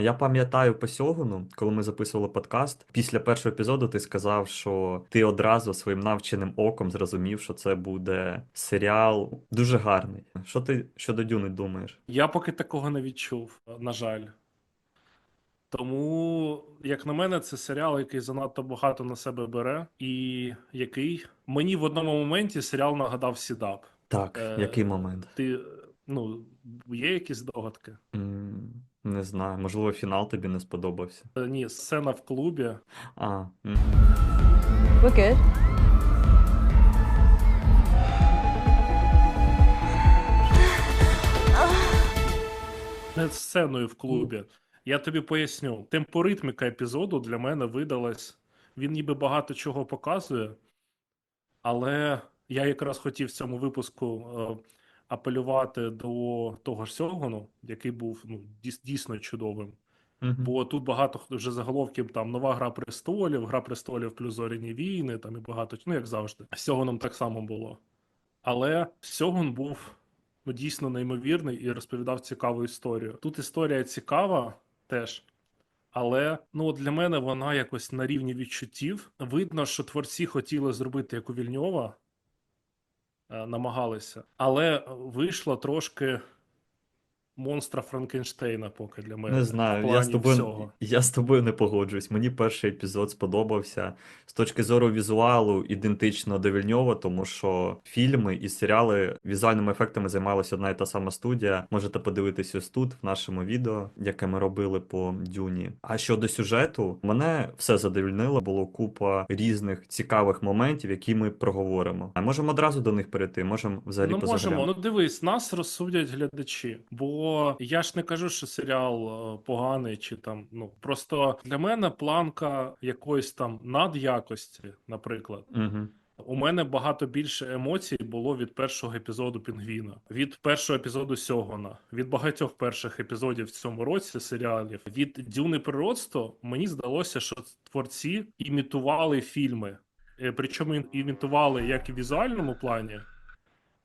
Я пам'ятаю по Сьогуну, коли ми записували подкаст, після першого епізоду ти сказав, що ти одразу своїм навченим оком зрозумів, що це буде серіал дуже гарний. Що ти щодо Дюни думаєш? Я поки такого не відчув, на жаль. Тому, як на мене, це серіал, який занадто багато на себе бере, і який мені в одному моменті серіал нагадав Сідап. Так, Е, який момент? Ти ну, є якісь догадки? М, Не знаю, можливо, фінал тобі не сподобався. Е, Ні, сцена в клубі. А. We're good. Не сценою в клубі. Я тобі поясню. Темпоритміка епізоду для мене видалась. Він ніби багато чого показує, але я якраз хотів в цьому випуску е, апелювати до того ж Сьогону, який був ну, дійсно чудовим. Мгм. Бо тут багато вже заголовків там нова гра престолів, гра престолів плюс зоряні війни, там і багато, ну як завжди. З Сьогоном так само було. Але Сьогон був ну, дійсно неймовірний і розповідав цікаву історію. Тут історія цікава теж. Але ну от для мене вона якось на рівні відчуттів. Видно, що творці хотіли зробити як у Вільньова, намагалися, але вийшло трошки монстра Франкенштейна поки для мене. Не знаю, я з тобою, всього. я з тобою не погоджуюсь. Мені перший епізод сподобався з точки зору візуалу ідентично до Вільньова, тому що фільми і серіали візуальними ефектами займалася одна і та сама студія. Можете подивитись ось тут, в нашому відео, яке ми робили по Дюні. А щодо сюжету, мене все задовільнило. Було купа різних цікавих моментів, які ми проговоримо. А можемо одразу до них перейти, можемо взагалі Ну, можемо. Ну, дивись, нас розсудять глядачі. Бо я ж не кажу, що серіал е, поганий чи там. Ну просто для мене планка якоїсь там надякості, наприклад. Угу. У мене багато більше емоцій було від першого епізоду Пінгвіна, від першого епізоду Сьогона, від багатьох перших епізодів в цьому році серіалів. Від Дюни природство мені здалося, що творці імітували фільми. Е, Причому імітували як і в візуальному плані.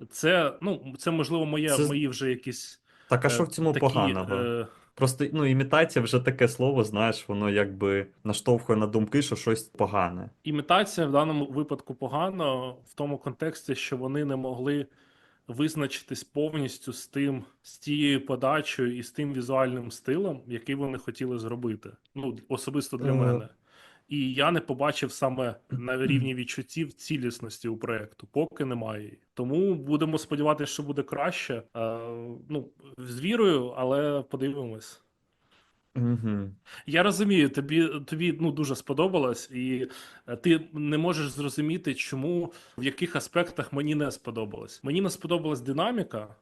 Це, ну, це можливо, моє, Це- мої вже якісь. Так, а е, що в цьому такі, поганого? е, Просто ну, імітація вже таке слово, знаєш, воно якби наштовхує на думки, що щось погане. Імітація в даному випадку погана в тому контексті, що вони не могли визначитись повністю з тим, з тією подачею і з тим візуальним стилем, який вони хотіли зробити. Ну, особисто для Е. мене. І я не побачив саме на рівні відчуттів цілісності у проекту, поки немає її. Тому будемо сподіватися, що буде краще. Е, ну, з вірою, але подивимось. Угу. Я розумію, тобі тобі ну дуже сподобалось, і е, ти не можеш зрозуміти, чому в яких аспектах мені не сподобалось. Мені не сподобалась динаміка,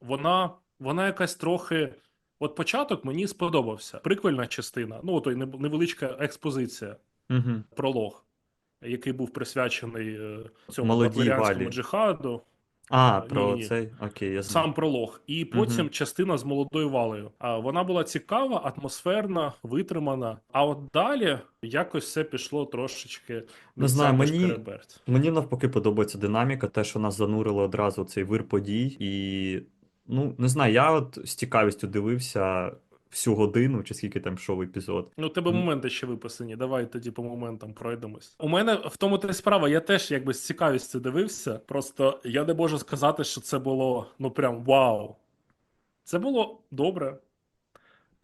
вона, вона якась трохи. От початок мені сподобався. Прикольна частина. Ну, той невеличка експозиція, Угу. пролог, який був присвячений е, цьому Молодій джихаду. А, про ні. цей. Окей, я знаю. Сам пролог, і потім Мгм. частина з молодою валею. А вона була цікава, атмосферна, витримана. А от далі якось все пішло трошечки Не знаю, мені-. Мені навпаки подобається динаміка, те, що нас занурило одразу цей вир подій. І ну, не знаю, я от з цікавістю дивився всю годину, чи скільки там йшов епізод. Ну, у тебе моменти ще виписані. Давай тоді по моментам пройдемось. У мене в тому та справа. Я теж якби з цікавістю дивився. Просто я не можу сказати, що це було ну прям вау. Це було добре.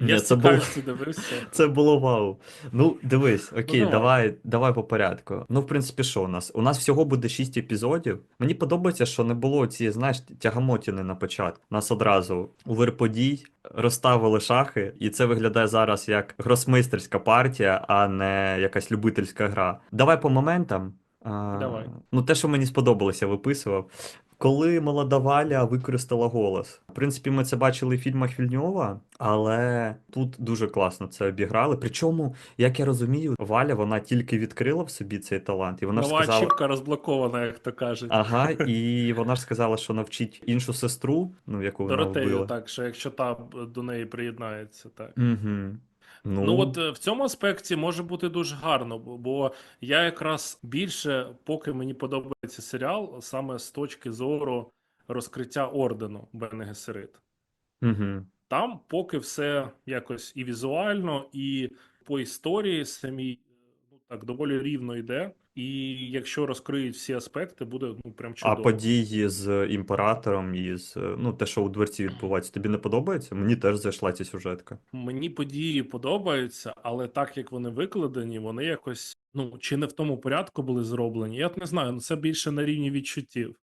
Ні, Я з це було- дивився. Це було вау. Ну, дивись, окей, давай. давай, давай по порядку. Ну, в принципі, що у нас? У нас всього буде 6 епізодів. Мені подобається, що не було цієї, знаєш, тягамотіни на початку. Нас одразу у вир подій розставили шахи, і це виглядає зараз як гросмейстерська партія, а не якась любительська гра. Давай по моментам. А, Давай. Ну, те, що мені сподобалося, виписував. Коли молода Валя використала голос. В принципі, ми це бачили в фільмах Вільньова, але тут дуже класно це обіграли. Причому, як я розумію, Валя вона тільки відкрила в собі цей талант, і вона ж сказала. ачівка розблокована, як то кажуть. Ага, і вона ж сказала, що навчить іншу сестру, ну яку вона Доротею, вбила. так, що якщо та до неї приєднається, так. Угу. Ну, Ну, от е, в цьому аспекті може бути дуже гарно, бо- бо я якраз більше, поки мені подобається серіал, саме з точки зору розкриття ордену Бенегесерит. Угу. Там поки все якось і візуально, і по історії самій ну так доволі рівно йде. І якщо розкриють всі аспекти, буде ну прям А події з імператором і з ну, те, що у дворці відбувається, тобі не подобається? Мені теж зайшла ця сюжетка. Мені події подобаються, але так як вони викладені, вони якось ну чи не в тому порядку були зроблені. Я не знаю, ну це більше на рівні відчуттів.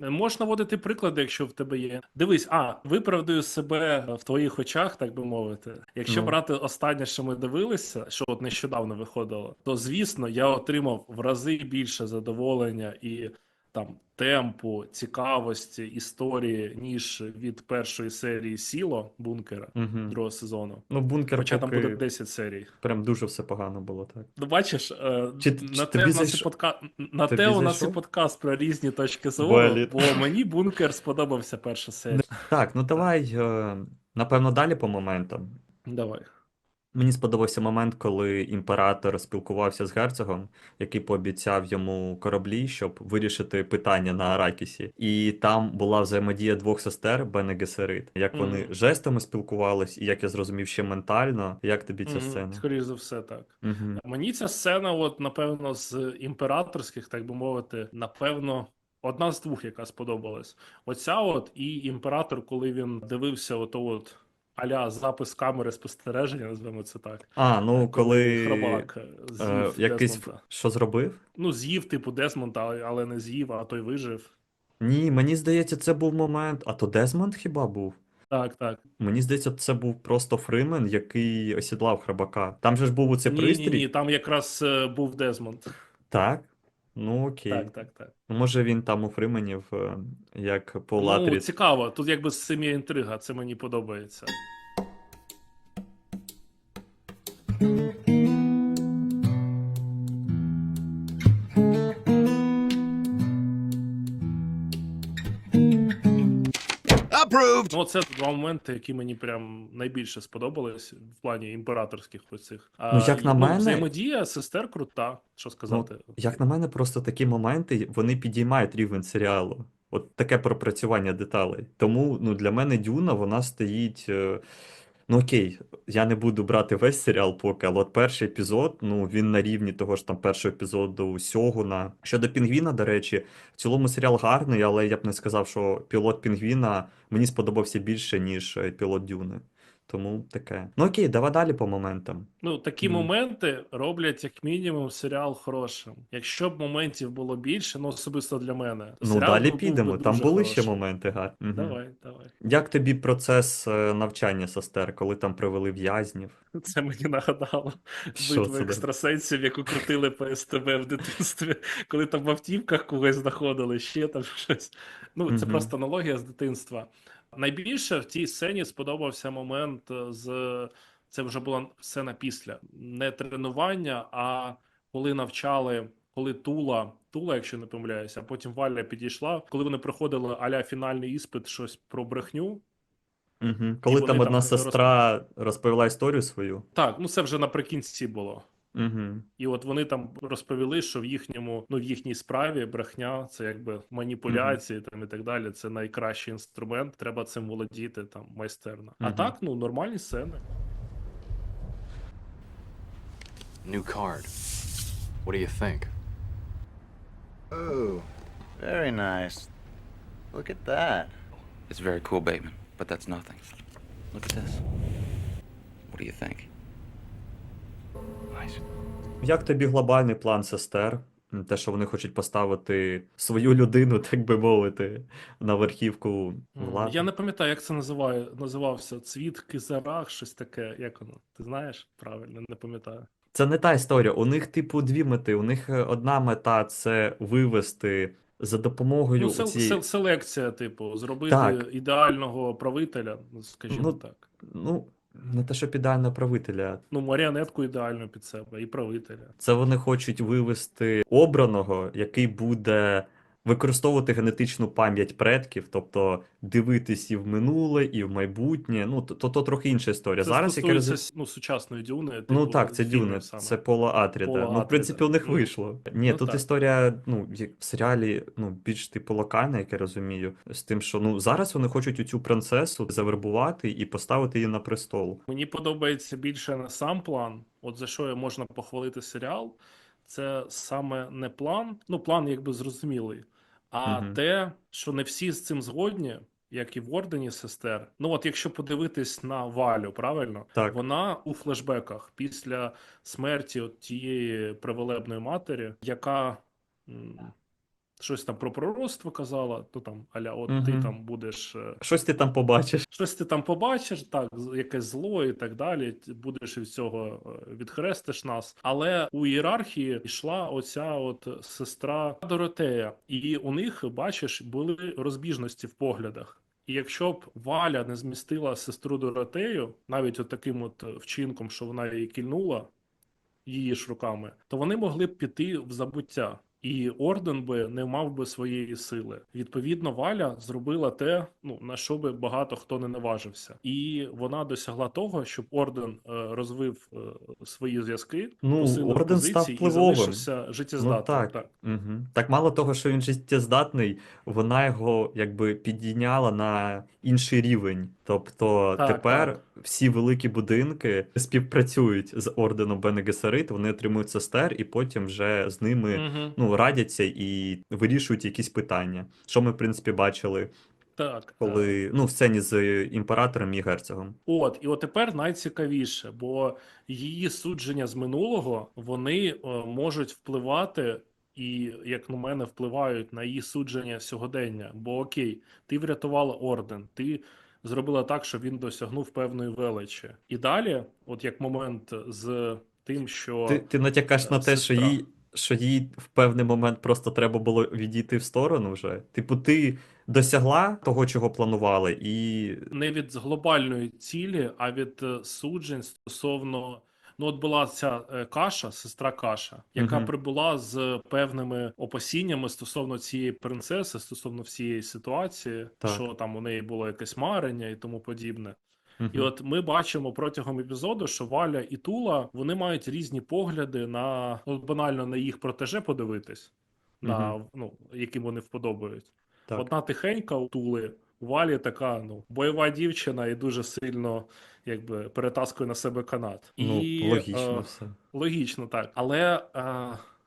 Можеш наводити приклади, якщо в тебе є. Дивись, а виправдаю себе в твоїх очах, так би мовити. Якщо Ну. брати останнє, що ми дивилися, що от нещодавно виходило, то звісно я отримав в рази більше задоволення і там темпу, цікавості, історії, ніж від першої серії Сіло бункера Угу. другого сезону. Ну, бункер Хоча там буде 10 серій. прям дуже все погано було, так. Ну, бачиш, е, Чи- на чи те у нас і подка... на те у нас і подкаст про різні точки зору, бо мені бункер сподобався перша серія. Так, ну давай, е, напевно, далі по моментам. Давай. Мені сподобався момент, коли імператор спілкувався з герцогом, який пообіцяв йому кораблі, щоб вирішити питання на Аракісі. І там була взаємодія двох сестер Бене Гесерит. Як вони Мгм. жестами спілкувались, і як я зрозумів, ще ментально. Як тобі ця Мгм, сцена? Скоріше за все, так. Угу. Мені ця сцена, от, напевно, з імператорських, так би мовити, напевно, одна з двох, яка сподобалась. Оця от і імператор, коли він дивився ото от аля запис камери спостереження, назвемо це так. А, ну коли хробак е, е, з'їв якийсь Дезмонда. що зробив? Ну, з'їв, типу, Десмонда, але- але не з'їв, а той вижив. Ні, мені здається, це був момент. А то Дезмонд хіба був? Так, так. Мені здається, це був просто Фримен, який осідлав храбака. Там же ж був оцей ні, пристрій. ні, ні, там якраз е, був Дезмонд. Так. Ну окей. Так, так, так. Ну, Може він там у Фрименів, е, як по Ну, Латрі. цікаво. Тут якби з цим є інтрига, це мені подобається. Approved! Ну, це два моменти, які мені прям найбільше сподобались в плані імператорських оцих. Ну, як на мене- взаємодія сестер крута, що сказати. Як на мене, просто такі моменти вони підіймають рівень серіалу. От таке пропрацювання деталей. Тому ну, для мене Дюна вона стоїть. Ну окей, я не буду брати весь серіал поки, але от перший епізод, ну він на рівні того ж там першого епізоду Сьогуна. Щодо Пінгвіна, до речі, в цілому серіал гарний, але я б не сказав, що пілот Пінгвіна мені сподобався більше, ніж е, пілот Дюни. Тому таке. Ну окей, давай далі по моментам. Ну, такі Мгм. моменти роблять як мінімум серіал хорошим. Якщо б моментів було більше, ну особисто для мене. Ну серіал далі підемо. Там були ще моменти гарні. Мгм. Давай, давай. Як тобі процес е, навчання сестер, коли там привели в'язнів? Це мені нагадало Що битву це екстрасенсів, яку крутили по СТБ в дитинстві, коли там в автівках когось знаходили, ще там щось. Ну, це Мгм. просто аналогія з дитинства. Найбільше в тій сцені сподобався момент е, з це вже була сцена після не тренування, а коли навчали, коли Тула, Тула, якщо не помиляюся, а потім Валя підійшла, коли вони проходили аля фінальний іспит, щось про брехню. Угу. Коли там там одна роз- сестра розповіла історію свою. Так, ну це вже наприкінці було. Угу. І от вони там розповіли, що в їхньому, ну в їхній справі брехня, це якби маніпуляції там і так далі. Це найкращий інструмент. Треба цим володіти там майстерно. А так, ну нормальні сцени. New card. What do you think? Ooh, very nice. Look at that. It's very cool, Bateman, but that's nothing. Look at this. What do you think? Як тобі глобальний план сестер? Те, що вони хочуть поставити свою людину, так би мовити, на верхівку влади. Я не пам'ятаю, як це називає, називався. Цвіт Кизарах, щось таке. Як воно? Ти знаєш? Правильно, не пам'ятаю. Це не та історія. У них, типу, дві мети. У них е, одна мета це вивести за допомогою Ну, сел, цієї... сел, селекція, типу, зробити Так. ідеального правителя, скажімо Ну, так. Ну, не те, що ідеального правителя. Ну, маріонетку ідеально під себе, і правителя. Це вони хочуть вивести обраного, який буде використовувати генетичну пам'ять предків, тобто дивитись і в минуле, і в майбутнє. Ну, то, то, то трохи інша історія. Це Зараз як я стосується розумію, ну, сучасної дюни. Ну типу, так, це Дюни, саме. це Пола Атріда. Пола Ну, в принципі, у них Ну, вийшло. Ні, ну тут так. історія, ну, як в серіалі, ну, більш типу локальна, як я розумію, з тим, що ну зараз вони хочуть оцю принцесу завербувати і поставити її на престол. Мені подобається більше не сам план. От за що можна похвалити серіал, це саме не план. Ну, план якби зрозумілий, а угу. те, що не всі з цим згодні, як і в Ордені сестер. Ну, от якщо подивитись на Валю, правильно, Так. вона у флешбеках після смерті от тієї привелебної матері, яка. Щось там про пророцтво казала, то там аля, от ти там будеш е, Щось ти там побачиш. Щось ти там побачиш, так, якесь зло і так далі. Будеш від цього е, відхрестиш нас. Але у ієрархії йшла оця от сестра Доротея, і у них, бачиш, були розбіжності в поглядах. І якщо б Валя не змістила сестру Доротею, навіть от таким от вчинком, що вона її кільнула її ж руками, то вони могли б піти в забуття. І орден би не мав би своєї сили. Відповідно, Валя зробила те, ну на що би багато хто не наважився, і вона досягла того, щоб орден е, розвив е, свої зв'язки, Ну, орден став позиції і залишився життєздатним. Ну, так. так. Угу. Так мало того, що він життєздатний, вона його якби підійняла на інший рівень. Тобто Так, тепер так. всі великі будинки співпрацюють з орденом Бене Гесерит, вони отримують сестер, і потім вже з ними Мгм. ну, радяться і вирішують якісь питання. Що ми, в принципі, бачили, так, так. коли ну, в сцені з імператором і герцогом. От, і от тепер найцікавіше, бо її судження з минулого вони е, можуть впливати. І, як на мене, впливають на її судження сьогодення. Бо окей, ти врятувала орден, ти зробила так, щоб він досягнув певної величі. І далі, от як момент з тим, що Ти, ти натякаєш на е, те, що їй, що їй в певний момент просто треба було відійти в сторону вже. Типу, ти досягла того, чого планували, і не від глобальної цілі, а від е, суджень стосовно. Ну, от була ця е, каша, сестра каша, яка Мгм. прибула з певними опасіннями стосовно цієї принцеси, стосовно всієї ситуації, Так. що там у неї було якесь марення і тому подібне. Мгм. І от ми бачимо протягом епізоду, що Валя і Тула вони мають різні погляди на ну, банально на їх протеже подивитись, на ну яким вони вподобають. так. Одна тихенька у Тули, Валі така ну бойова дівчина і дуже сильно якби перетаскує на себе канат. ну, і, логічно е, все. логічно, так. Але е,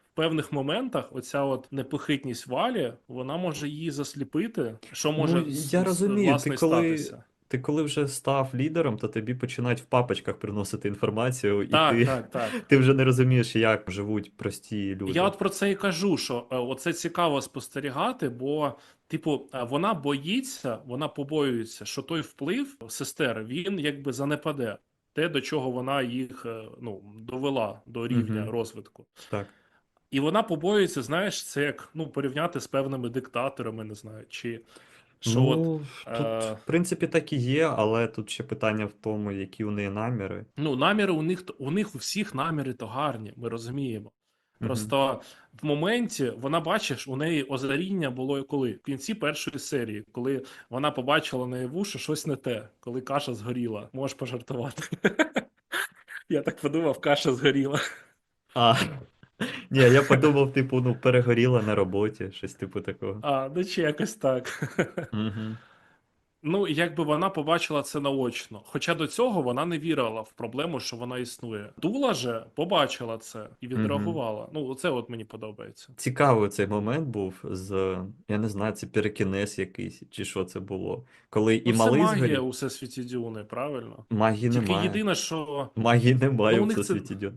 в певних моментах оця от непохитність Валі, вона може її засліпити. Що може Ну, я розумію, власне ти коли- статися. Ти коли вже став лідером, то тобі починають в папочках приносити інформацію, і Так, ти, так, так. ти вже не розумієш, як живуть прості люди. Я от про це і кажу, що е, оце цікаво спостерігати, бо, типу, вона боїться, вона побоюється, що той вплив сестер він якби занепаде. Те, до чого вона їх е, ну, довела до рівня Мгм. розвитку. Так. І вона побоюється, знаєш, це як ну, порівняти з певними диктаторами, не знаю, чи що от, ну, тут, е, в принципі, так і є, але тут ще питання в тому, які у неї наміри. ну, наміри у них у них у всіх наміри то гарні, ми розуміємо. Просто в моменті вона бачиш, у неї озаріння було коли в кінці першої серії, коли вона побачила наяву, що щось не те, коли каша згоріла. Можеш пожартувати. Я так подумав, каша згоріла. А, ні, я подумав, типу, ну, перегоріла на роботі, щось типу такого. А, ну чи якось так. Угу. Ну, якби вона побачила це наочно. Хоча до цього вона не вірила в проблему, що вона існує. Дула же побачила це і відреагувала. Ну, оце от мені подобається. Цікавий цей момент був з, я не знаю, це перекінез якийсь, чи що це було. Коли і Ну, це магія згорів. у всесвіті Дюни, правильно? Магії Тільки немає. єдине, що Магії немає Ну, у них це- Всесвіті Дюн.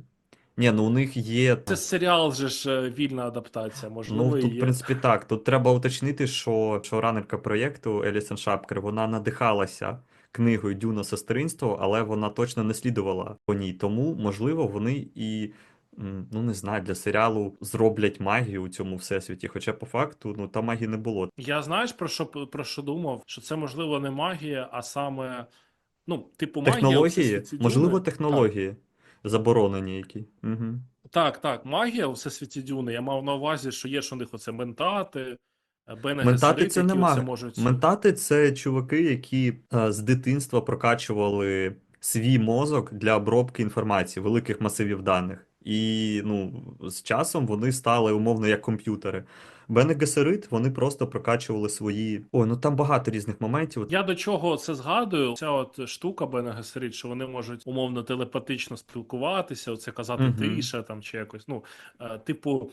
Ні, ну у них є. це серіал же ж е, вільна адаптація, можливо, Ну, тут, в принципі, так. Тут треба уточнити, що шоуранерка проєкту Елісон Шапкер, вона надихалася книгою Дюна сестринство, але вона точно не слідувала по ній. Тому, можливо, вони і. Ну, не знаю, для серіалу зроблять магію у цьому всесвіті. Хоча по факту, ну там магії не було. Я знаєш про що про що думав? Що це можливо не магія, а саме ну, типу магія Технології, всесвіті можливо, технології заборонені які. Угу. Так, так, магія у всесвіті Дюни. Я мав на увазі, що є ж у них оце ментати, Бене Ментати це нема. можуть. Ментати це чуваки, які е, з дитинства прокачували свій мозок для обробки інформації, великих масивів даних. І ну, з часом вони стали умовно як комп'ютери. Бене Гесерит, вони просто прокачували свої. Ой, ну там багато різних моментів. Я до чого це згадую? Ця от штука Бене Гесерит, що вони можуть умовно телепатично спілкуватися, оце казати Мгм. тиша там чи якось. Ну, е, типу,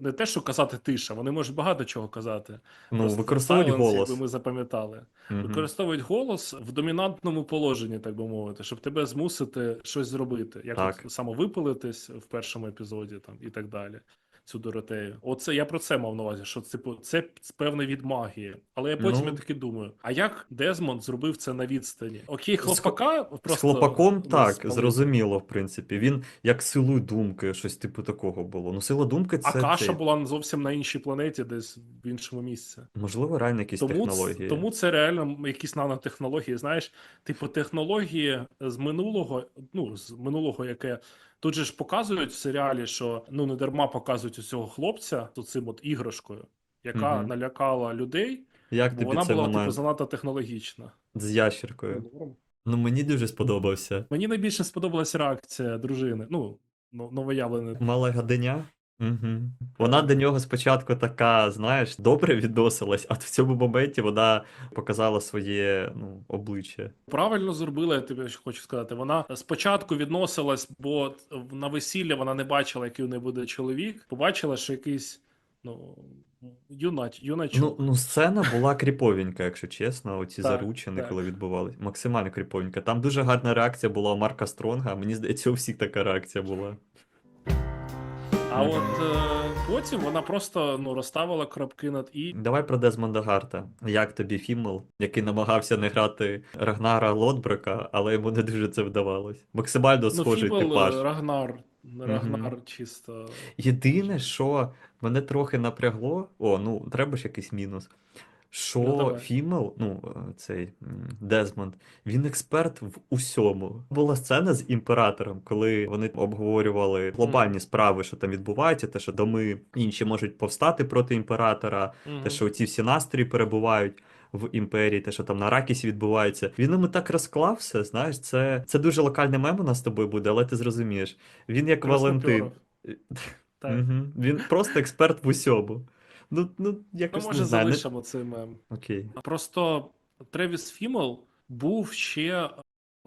не те, що казати тиша, вони можуть багато чого казати. Ну, Просто використовують silence, голос. якби ми запам'ятали. Мгм. Використовують голос в домінантному положенні, так би мовити, щоб тебе змусити щось зробити, як Так. от самовипилитись в першому епізоді, там і так далі. Цю Доротею. Оце я про це мав на увазі, що типу, це певне від магії. Але я потім Ну. я таки думаю: а як Дезмонд зробив це на відстані? Окей, хлопака З просто хлопаком ну, так, спалив. зрозуміло, в принципі. Він як силою думки, щось типу такого було. Ну, сила думки це. А каша цей- була зовсім на іншій планеті, десь в іншому місці. Можливо, реально якісь Тому, технології. тому це реально якісь нанотехнології. Знаєш, типу технології з минулого, ну з минулого, яке тут же ж показують в серіалі, що ну не дарма показують у цього хлопця з цим от іграшкою, яка угу. налякала людей, Як бо тобі вона це була типу момент занадто технологічна. з ящеркою? Ну, мені дуже сподобався. Мені найбільше сподобалася реакція дружини. Ну новоявлене. Мала Мале Угу. Вона до нього спочатку така, знаєш, добре відносилась, а в цьому моменті вона показала своє ну, обличчя. Правильно зробила, я тобі ще хочу сказати. Вона спочатку відносилась, бо на весілля вона не бачила, який у неї буде чоловік. Побачила, що якийсь ну юнач, юначок. Ну, ну, сцена була кріповенька, якщо чесно, оці Так, заручини, так. коли відбувались. Максимально кріповенька. Там дуже гарна реакція була у Марка Стронга. Мені здається, у всіх така реакція була. А от е, потім вона просто ну розставила крапки над і. Давай про Дезмонда Гарта. Як тобі Фіммел, який намагався не грати Рагнара Лодбрека, але йому не дуже це вдавалось. Максимально Ну, схожий Фібл, типаж. Рагнар. Рагнар чисто. Єдине, що мене трохи напрягло, о, ну треба ж якийсь мінус. Що Ну. Фімел, ну е, цей Дезмонд, він експерт в усьому. Була сцена з імператором, коли вони обговорювали глобальні справи, що там відбувається, те, що доми інші можуть повстати проти імператора, Мгм. те, що ці всі настрої перебувають в імперії, те, що там на Ракісі відбувається. Він йому так розклав все, знаєш, це, це дуже локальний мем у нас з тобою буде, але ти зрозумієш. Він як Валентин. Так. Угу. Він просто експерт в усьому. Ну, ну якось Ми, може, не знаю. залишимо цей мем. Окей. Просто Тревіс Фімел був ще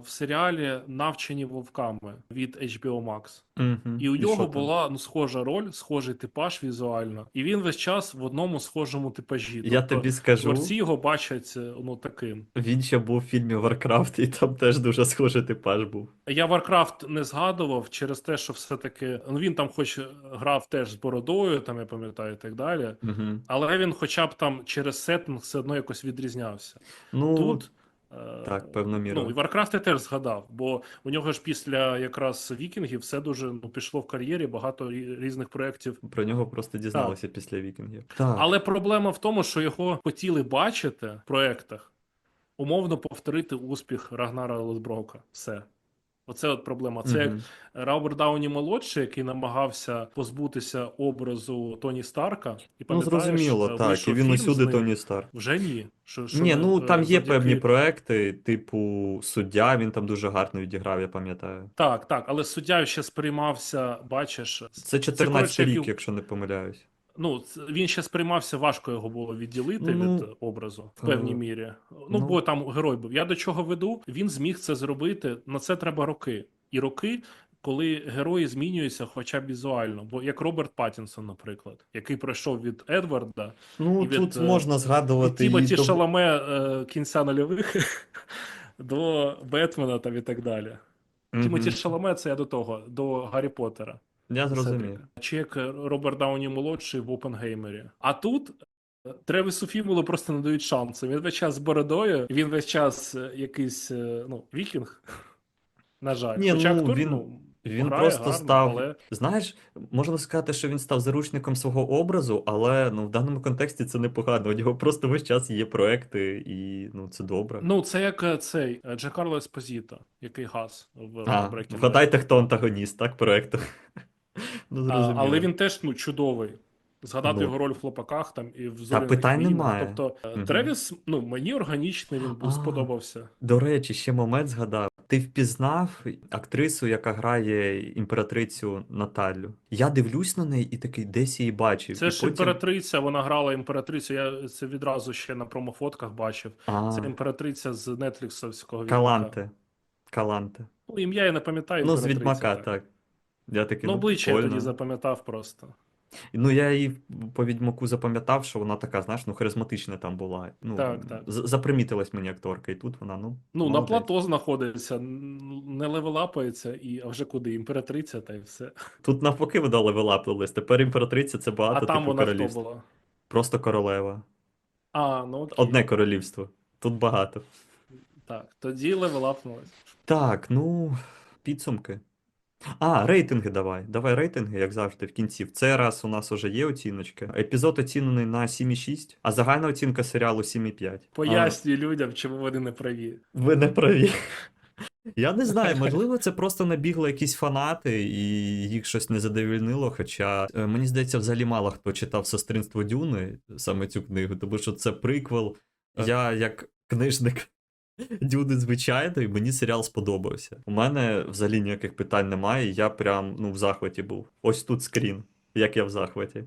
в серіалі Навчені вовками від HBO Max. Угу. І у нього була ну схожа роль, схожий типаж візуально. І він весь час в одному схожому типажі. Я Тобто тобі скажу, Творці його бачать е, ну таким. він ще був в фільмі Warcraft, і там теж дуже схожий типаж був. Я Warcraft не згадував через те, що все-таки ну він там, хоч грав теж з бородою, там я пам'ятаю, і так далі. Угу. Але він, хоча б там через сеттинг все одно якось відрізнявся. Ну, Тут так, певно мірою. Ну, і Варкрафт я теж згадав, бо у нього ж після якраз вікінгів все дуже ну, пішло в кар'єрі, багато різних проєктів. Про нього просто дізналися після вікінгів. Так. Але проблема в тому, що його хотіли бачити в проєктах, умовно повторити успіх Рагнара Лесброка. Все. Оце от проблема. Це як Мгм. Роберт Дауні молодший, який намагався позбутися образу Тоні Старка. І Ну, зрозуміло, е, так. І він усюди. Тоні Старк. Вже ні. Що, що Ні, ну е, там є завдяки- певні проекти, типу суддя, він там дуже гарно відіграв, я пам'ятаю. Так, так, але суддя ще сприймався, бачиш, Це 14 коротше, як рік, якщо не помиляюсь. Ну він ще сприймався, важко його було відділити Ну, від образу в певній е, мірі. Ну, ну. бо там герой був. Я до чого веду? Він зміг це зробити. На це треба роки. І роки, коли герої змінюються, хоча б візуально. Бо як Роберт Паттінсон, наприклад, який пройшов від Едварда, Ну, І від, тут е, можна від згадувати і Тімоті того- Шаламе е, кінця нульових до Бетмена там і так далі. Мгм. Тімоті Шаламе це я до того, до Гаррі Поттера. Я зрозумів. Чи як Роберт Дауні молодший в Опенгеймері. А тут е, Тревісу Фімелу просто не дають шансу. Він весь час з бородою, він весь час е, якийсь е, ну, вікінг. На жаль. Ні, Хоча ну, актор, він- ну, Він грає просто гарно, став. але Знаєш, можна сказати, що він став заручником свого образу, але ну, в даному контексті це непогано. У нього просто весь час є проекти, і ну, це добре. ну, це як цей Джакарло Еспозіто, який газ в Breaking вгадайте, хто антагоніст, так, проекту. Ну, А, але він теж ну, чудовий. Згадати Ну. його роль в хлопаках там і в зоряних питань війнах. немає. Тобто, Мгм. Тревіс, ну мені органічний він А. сподобався. До речі, ще момент згадав. Ти впізнав актрису, яка грає імператрицю Наталю. Я дивлюсь на неї і такий, десь її бачив. Це і ж потім... імператриця, вона грала імператрицю. Я це відразу ще на промофотках бачив. А, Це імператриця з Нетфліксовського Каланте. Каланте. Ну, ім'я я не пам'ятаю. Ну, з Відьмака, так. так. Я такий, Ну, обличчя я тоді запам'ятав просто. Ну, я її по відьмаку запам'ятав, що вона така, знаєш, ну, харизматична там була. Ну, Так, так. Запримітилась мені акторка, і тут вона, ну. Ну, на плато знаходиться, не левелапається, і а вже куди? Імператриця та й все. Тут навпаки вона левелапнулась. Тепер імператриця це багато а там типу вона хто була? Просто королева. А, ну окей. Одне королівство. Тут багато. Так, тоді левелапнулась. Так, ну, підсумки. А, рейтинги давай. Давай рейтинги, як завжди, в кінці. В цей раз у нас уже є оціночки. Епізод оцінений на 7,6, а загальна оцінка серіалу 7,5. Пояснюй людям, чому вони не праві. Ви не праві. Я не знаю, можливо, це просто набігли якісь фанати, і їх щось не задовільнило. Хоча е, мені здається, взагалі мало хто читав сестринство Дюни, саме цю книгу, тому що це приквел. Я, як книжник Дюни, звичайно, і мені серіал сподобався. У мене взагалі ніяких питань немає. Я прям ну, в захваті був. Ось тут скрін, як я в захваті.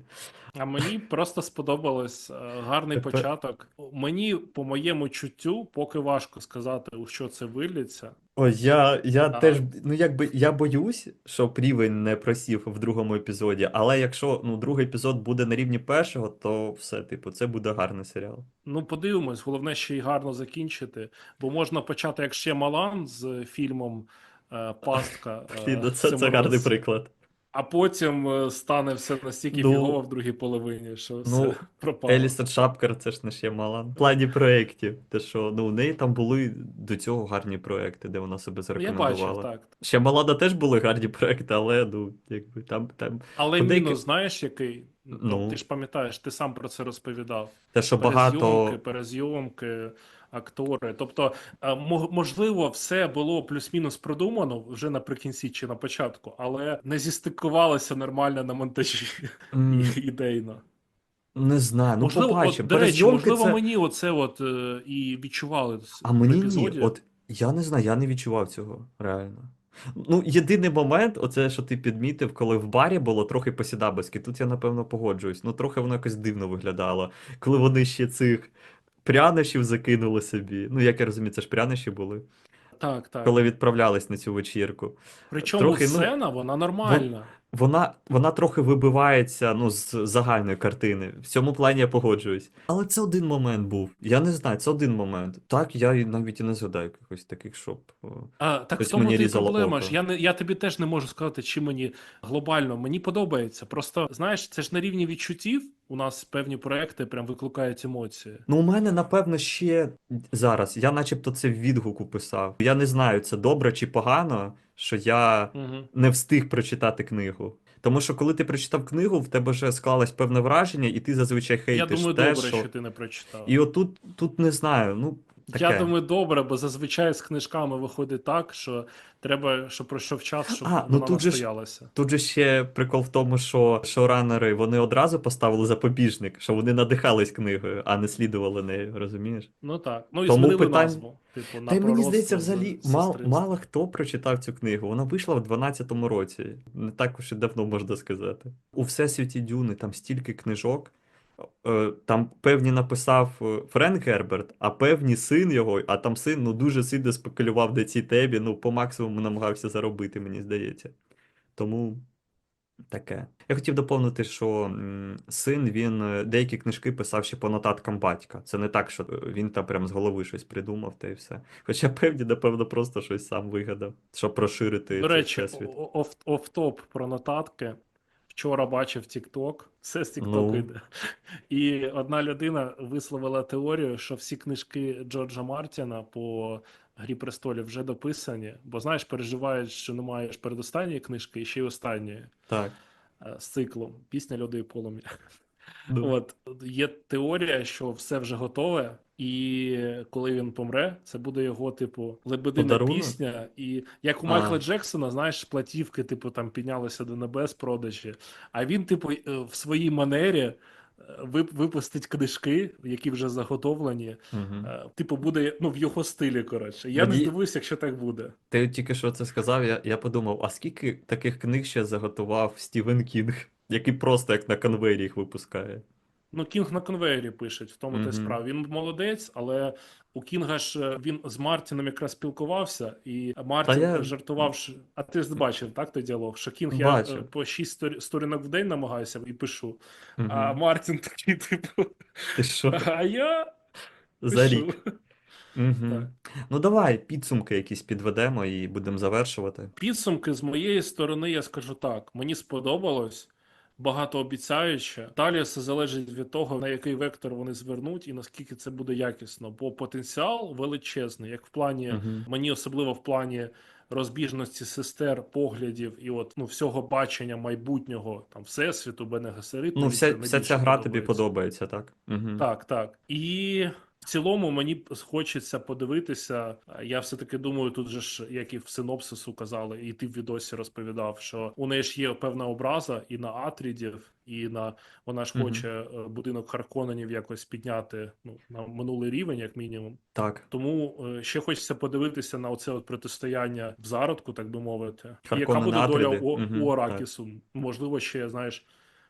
А мені просто сподобалось е, гарний Тепер- початок. Мені, по моєму чуттю, поки важко сказати, у що це виллється. Ой, я, я А. теж, ну якби я боюсь, щоб рівень не просів в другому епізоді, але якщо ну, другий епізод буде на рівні першого, то все, типу, це буде гарний серіал. Ну, подивимось, головне ще й гарно закінчити, бо можна почати як ще Малан з фільмом е, Пастка. е, Блін, ну в це, цьому це гарний році, приклад. А потім е, стане все настільки Ну, фігово в другій половині, що все ну, пропало. Еліса Шапкер, це ж не ще мала. В плані проєктів. Те, що ну, у неї там були до цього гарні проєкти, де вона себе Ну, Я бачив, так. Ще Малада теж були гарні проєкти, але ну, якби там, там Але По мінус, знаєш, який? Ну, Ну. ти ж пам'ятаєш, ти сам про це розповідав. те, що Перезйомки, багато. перезйомки, актори. Тобто, е, можливо, все було плюс-мінус продумано вже наприкінці чи на початку, але не зістикувалося нормально на монтажі і- ідейно. Не знаю, ну можливо, побачимо. от, до речі, можливо, це... мені оце от е, і відчували А мені ні. От я не знаю, я не відчував цього, реально. Ну, єдиний момент, оце, що ти підмітив, коли в барі було трохи посідабиськи. Тут я, напевно, погоджуюсь. Ну, трохи воно якось дивно виглядало. Коли вони ще цих прянощів закинули собі. Ну, як я розумію, це ж прянощі були, Так, так. коли відправлялись на цю вечірку. Причому трохи, ну, сцена, вона нормальна. Вона, вона трохи вибивається ну, з загальної картини. В цьому плані я погоджуюсь. Але це один момент був. Я не знаю, це один момент. Так, я навіть і не згадаю якихось таких, щоб. А, так в тому ти проблема ж. Я не я тобі теж не можу сказати, чи мені глобально мені подобається. Просто знаєш, це ж на рівні відчуттів. У нас певні проекти прям викликають емоції. Ну, у мене, напевно, ще зараз. Я начебто це в відгуку писав. Я не знаю, це добре чи погано, що я Угу. не встиг прочитати книгу. Тому що коли ти прочитав книгу, в тебе вже склалось певне враження, і ти зазвичай Я думаю, те, добре, що... що ти не прочитав. І отут тут не знаю. Ну, таке. Я думаю, добре, бо зазвичай з книжками виходить так, що треба, щоб пройшов час, щоб А, ну вона тут же ж- Тут же ще прикол в тому, що шоуранери вони одразу поставили запобіжник, що вони надихались книгою, а не слідували нею, розумієш? Ну так. Ну і Тому змінили питань- назву. Типу, на Та й мені здається, взагалі мал, мало хто прочитав цю книгу. Вона вийшла в 12-му році. Не так уж і давно можна сказати. У Всесвіті Дюни там стільки книжок. Е, Там певні написав е, Френк Герберт, а певні син його, а там син ну дуже сильно спекулював на цій темі, ну по максимуму намагався заробити, мені здається. Тому таке. Я хотів доповнити, що син він е, деякі книжки писав ще по нотаткам батька. Це не так, що він там прям з голови щось придумав та і все. Хоча певні, напевно, просто щось сам вигадав, щоб розширити До речі, оф-топ про нотатки. Вчора бачив TikTok, все з TikTok Ну. йде. І одна людина висловила теорію, що всі книжки Джорджа Мартіна по Грі престолів вже дописані, бо знаєш, переживають, що немає передостанньої книжки і ще й останньої Так. е, з циклом Пісня Люди і полум'я. Ну, От є теорія, що все вже готове, І коли він помре, це буде його, типу, лебедина Подарунок? пісня. І як у А. Майкла Джексона, знаєш, платівки, типу, там піднялися до небес продажі. А він, типу, е, в своїй манері е, випустить книжки, які вже заготовлені. Е, Типу, буде ну, в його стилі, коротше. Я не Мені- здивуюся, якщо так буде. Ти тільки що це сказав, я, я подумав, а скільки таких книг ще заготував Стівен Кінг, який просто як на конвейері їх випускає. Ну, Кінг на конвеєрі пишеть, в тому та й Мгм. справа. Він молодець, але у Кінга ж е, він з Мартіном якраз спілкувався, і Мартін я- жартував, що... а ти ж бачив, так, той діалог? Що Кінг я е, по 6 сторі- сторінок в день намагаюся і пишу. Мгм. А Мартін такий, типу, Ти що? а я За рік. Мгм. Ну давай підсумки якісь підведемо і будемо завершувати. Підсумки з моєї сторони, я скажу так: мені сподобалось. Багатообіцяюче. Далі все залежить від того, на який вектор вони звернуть і наскільки це буде якісно. Бо потенціал величезний, як в плані Мгм. мені особливо в плані розбіжності сестер, поглядів і от ну всього бачення майбутнього там всесвіту, бенегасерит. Ну, вся, вся ця гра тобі подобається. подобається, так? Угу. Так, так. І в цілому мені хочеться подивитися. Я все-таки думаю, тут же ж, як і в синопсису казали, і ти в відосі розповідав, що у неї ж є певна образа і на Атрідів, і на вона ж хоче е, будинок Харконенів якось підняти ну, на минулий рівень, як мінімум. Так. Тому е, ще хочеться подивитися на оце от протистояння в зародку, так би мовити. І яка буде доля у, Мгм, у Аракісу? Можливо, ще знаєш.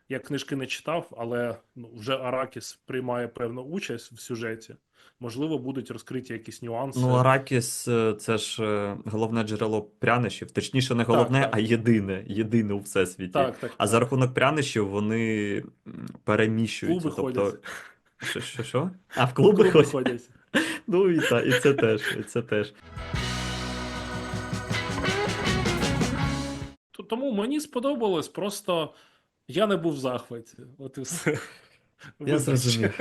Я книжки не читав, але ну, вже Аракіс приймає певну участь в сюжеті. Можливо, будуть розкриті якісь нюанси. Ну, Аракіс е, це ж е, головне джерело прянощів. Точніше, не головне, так. а єдине. Єдине у всесвіті. так, так, А так. за рахунок прянощів вони переміщуються. клуби тобто... ходять. Що, що, що? А в В клуби, клуби ходять? ходять. Ну і, та, і це теж, і це теж. Тому мені сподобалось, просто я не був в захваті. От і все. Я зрозумів.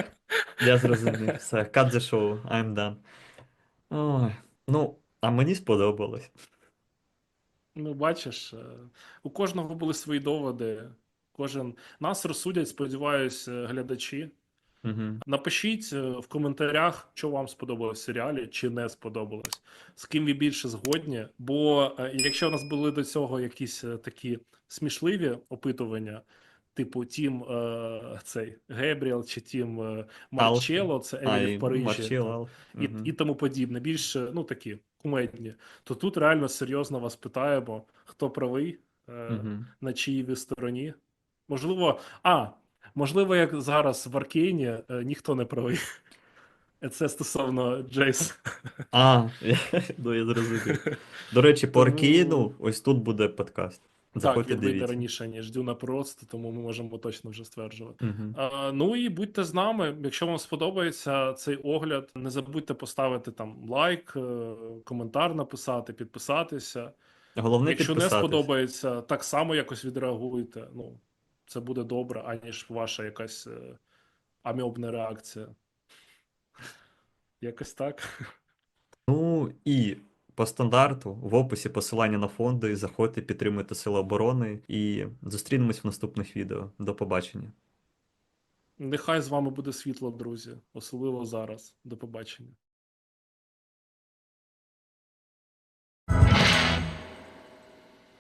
Я зрозумів. Все, cut the show, I'm done. Ой, ну, а мені сподобалось. Ну, бачиш, е, у кожного були свої доводи. Кожен нас розсудять, сподіваюсь, е, глядачі. Угу. Напишіть е, в коментарях, що вам сподобалось в серіалі, чи не сподобалось, з ким ви більше згодні. Бо е, якщо у нас були до цього якісь е, такі смішливі опитування, типу Тім цей Гебріел чи Тім Марчело, це Емілі в Парижі. Марчело. і, і тому подібне, більш е, ну такі кумедні. То тут реально серйозно вас питаємо, хто правий, Угу. на чиїй ви стороні. Можливо, а можливо, як зараз в Аркейні е, ніхто не правий. Це стосовно Джейс. А, ну я зрозумів. До речі, по Аркейну, ось тут буде подкаст. Так, він вийде раніше, ніж Дюна просто, тому ми можемо точно вже стверджувати. Угу. А, ну і будьте з нами. Якщо вам сподобається цей огляд, не забудьте поставити там лайк, е, коментар написати, підписатися. Головне Якщо не сподобається, так само якось відреагуйте. Ну, це буде добре, аніж ваша якась е, аміобна реакція. Якось так. Ну і по стандарту в описі посилання на фонди. Заходьте, підтримуйте Сили оборони і зустрінемось в наступних відео. До побачення. Нехай з вами буде світло, друзі, особливо зараз. До побачення.